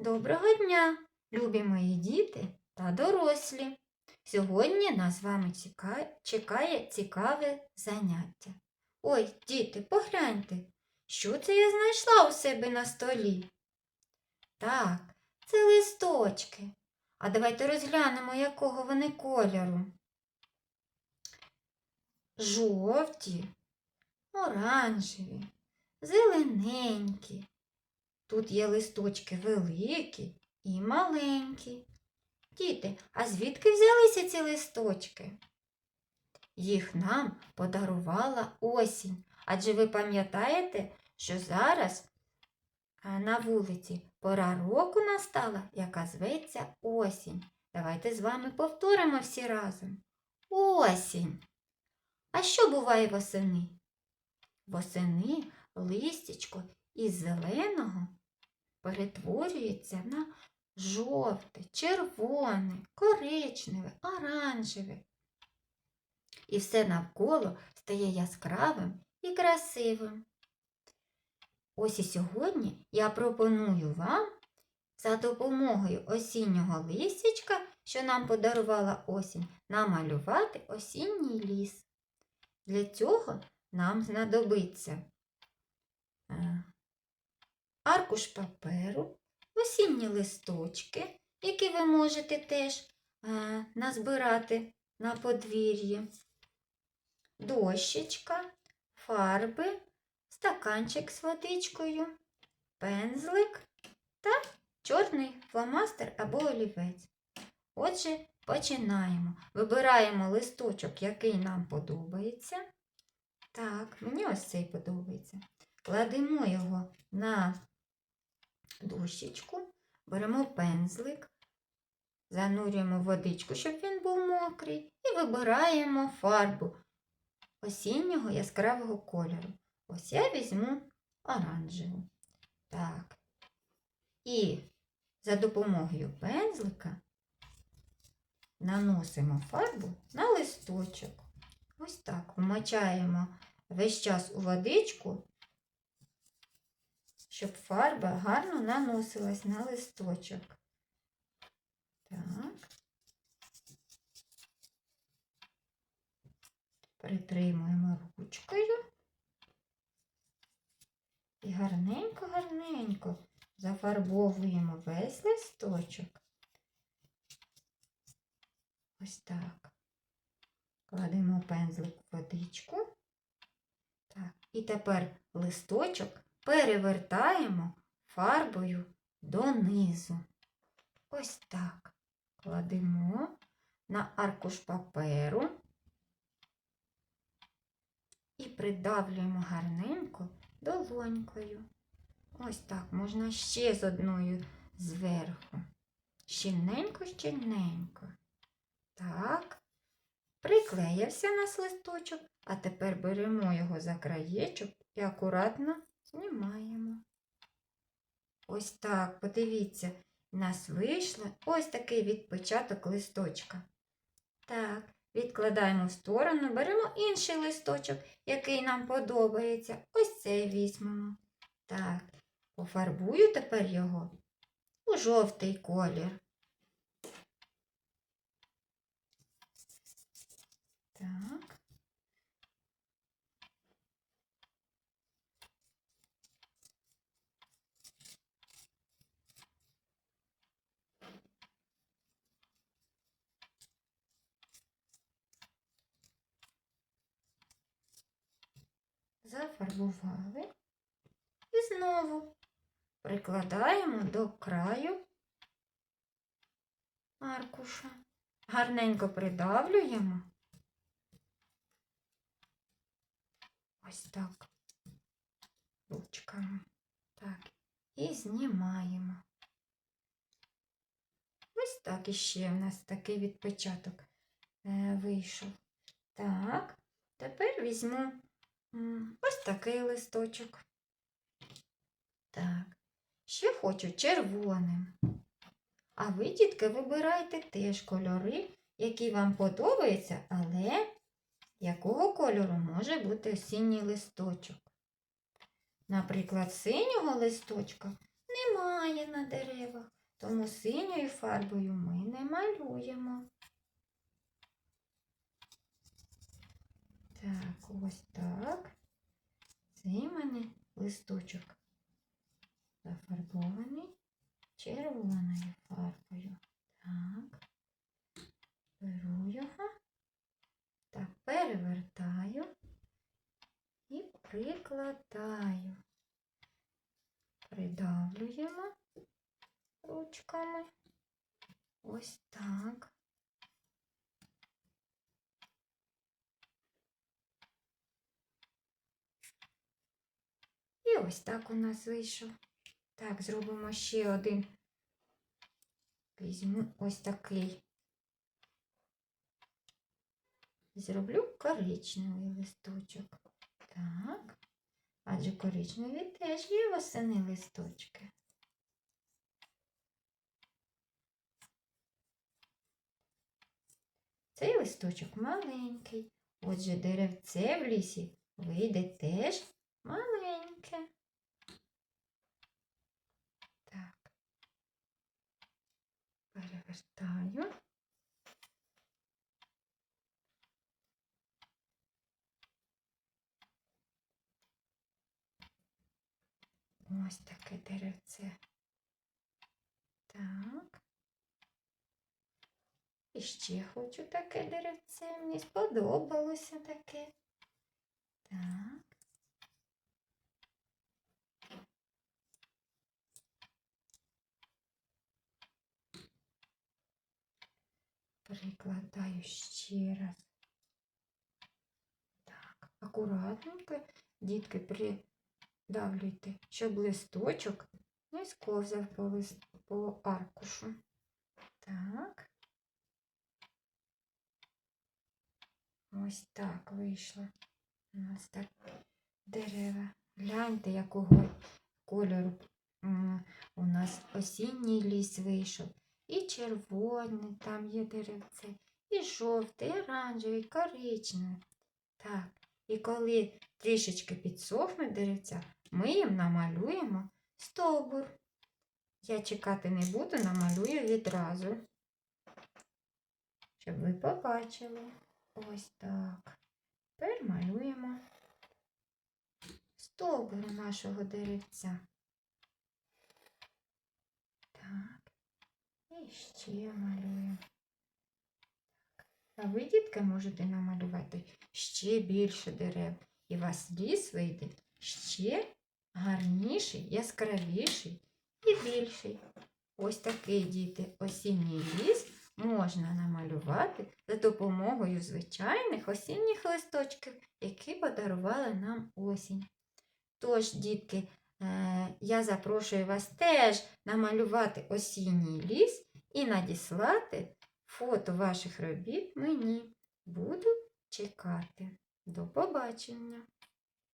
Доброго дня, любі мої діти та дорослі. Сьогодні нас з вами чекає, цікаве заняття. Ой, діти, погляньте, що це я знайшла у себе на столі? Так, це листочки. А давайте розглянемо, якого вони кольору. Жовті, оранжеві, зелененькі. Тут є листочки великі і маленькі. Діти, а звідки взялися ці листочки? Їх нам подарувала осінь. Адже ви пам'ятаєте, що зараз на вулиці пора року настала, яка зветься осінь. Давайте з вами повторимо всі разом. Осінь. А що буває восени? Восени листячко із зеленого перетворюється на жовте, червоне, коричневе, оранжеве. І все навколо стає яскравим і красивим. Ось і сьогодні я пропоную вам за допомогою осіннього листячка, що нам подарувала осінь, намалювати осінній ліс. Для цього нам знадобиться е, аркуш паперу, осінні листочки, які ви можете теж е, назбирати на подвір'ї, дощечка, фарби, стаканчик з водичкою, пензлик та чорний фломастер або олівець. Отже, починаємо. Вибираємо листочок, який нам подобається. Так, мені ось цей подобається. Кладемо його на дощечку, беремо пензлик, занурюємо водичку, щоб він був мокрий, і вибираємо фарбу осіннього яскравого кольору. Ось я візьму оранжеву. Так. І за допомогою пензлика наносимо фарбу на листочок. Ось так вмочаємо весь час у водичку, щоб фарба гарно наносилась на листочок. Так. Притримуємо ручкою і гарненько-гарненько зафарбовуємо весь листочок. Ось так. Кладемо пензлик в водичку. Так. І тепер листочок перевертаємо фарбою донизу. Ось так. Кладемо на аркуш паперу і придавлюємо гарненько долонькою. Ось так, можна ще з одною зверху. Щільненько, щільненько. Так. Приклеївся наш листочок, а тепер беремо його за краєчок і акуратно знімаємо. Ось так, подивіться, у нас вийшло ось такий відпечаток листочка. Так, відкладаємо в сторону, беремо інший листочок, який нам подобається. Ось цей візьмемо. Так, пофарбую тепер його у жовтий колір. Так. Зафарбували і знову прикладаємо до краю аркуша. Гарненько придавлюємо. Ось так. Ручками. Так. І знімаємо. Ось так іще в нас такий відпечаток е, вийшов. Так, тепер візьму ось такий листочок. Так, ще хочу червоним. А ви, дітки, вибирайте теж кольори, які вам подобаються, але якого кольору може бути осінній листочок. Наприклад, синього листочка немає на деревах, тому синьою фарбою ми не малюємо. Так, ось так. Цей в мене листочок зафарбований червоною фарбою. Так. Беру його. Так, перевертаю і прикладаю. Придавлюємо ручками. Ось так. І ось так у нас вийшов. Так, зробимо ще один. Візьму ось такий. Зроблю коричневий листочок. Так. Адже коричневі теж є восени листочки. Цей листочок маленький. Отже, деревце в лісі вийде теж маленьке. Так. Перевертаю. Ось таке деревце. Так. І ще хочу таке деревце. Мені сподобалося таке. Так. Прикладаю ще раз. Так, акуратненько, дітки, придавлюйте, щоб листочок не сковзав по, лист, по аркушу. Так. Ось так вийшло. У нас так дерева. Гляньте, якого кольору у нас осінній ліс вийшов. І червоний, там є деревце, і жовтий, і оранжевий, і коричневий. Так, і коли трішечки підсохне деревця, ми їм намалюємо стовбур. Я чекати не буду, намалюю відразу, щоб ви побачили. Ось так. Тепер малюємо стовбур нашого деревця. Так. І ще малюємо. А ви, дітки, можете намалювати ще більше дерев. І у вас ліс вийде ще гарніший, яскравіший і більший. Ось такий діти осінній ліс можна намалювати за допомогою звичайних осінніх листочків, які подарувала нам осінь. Тож, дітки, е, я запрошую вас теж намалювати осінній ліс і надіслати фото ваших робіт мені. Буду чекати. До побачення!